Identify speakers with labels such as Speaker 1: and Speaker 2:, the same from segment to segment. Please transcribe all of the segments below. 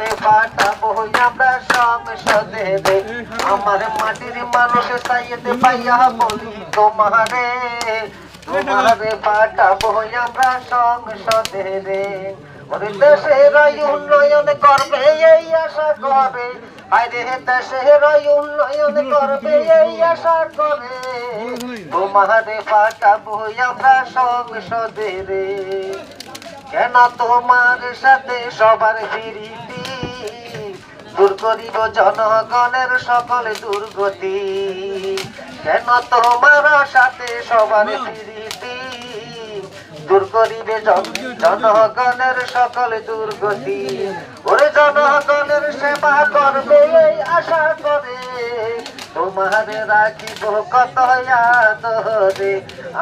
Speaker 1: তোমারে পাঠাবো আমরা সংসদে রে আমার মাটির মানুষ সাইয়েদে পাইয়া বলি, তোমারে তোমারে পাঠাবো আমরা সংসদে রে ওরে দেশের উন্নয়ন করবে, এই আশা করে। কেন তোমার সাথে সবার ফিরিতি দূর করিব জনগণের সকল দুর্গতি। কেন তোমার সাথে সবার প্রীতি? দূর করিবে জন- জনগণের সকল দুর্গতি। ওরে জনগণের সেবা করবে আশা করে। তোমারে রাখিব কত আদরে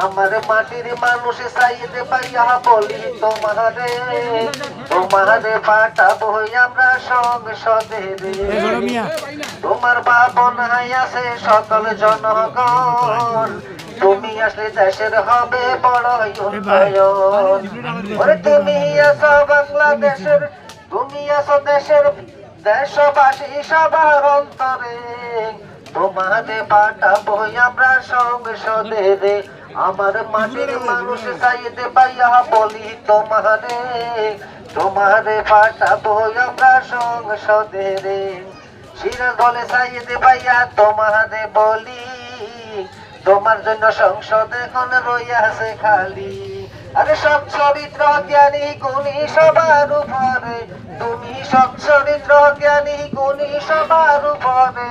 Speaker 1: আমার মাটির মানুষ চাইতে পাইয়া বলি তোমারে। তোমারে পাঠাবো আমরা সংসদে তোমার বাবন আছে সকল জনগণ। তুমি আসলে দেশের হবে বড় উন্নয়ন। তুমি আছো বাংলাদেশের তুমি আছো দেশের দেশবাসী সবার অন্তরে। তোমারে পাঠাবো, আমরা সংসদে আমার মাটির মানুষ চাইতে পাইয়া বলি, তোমারে তোমারে পাঠাবো, আমরা সংসদে রে। সিরাজ চাইতে পাইয়া তোমারে বলি, তোমার জন্য সংসদ এখন রইয়াছে খালি। আরে সৎ চরিত্র, জ্ঞানী, গুণী, সবার উপরে। তুমি সৎ চরিত্র, জ্ঞানী, গুণী, সবার উপরে।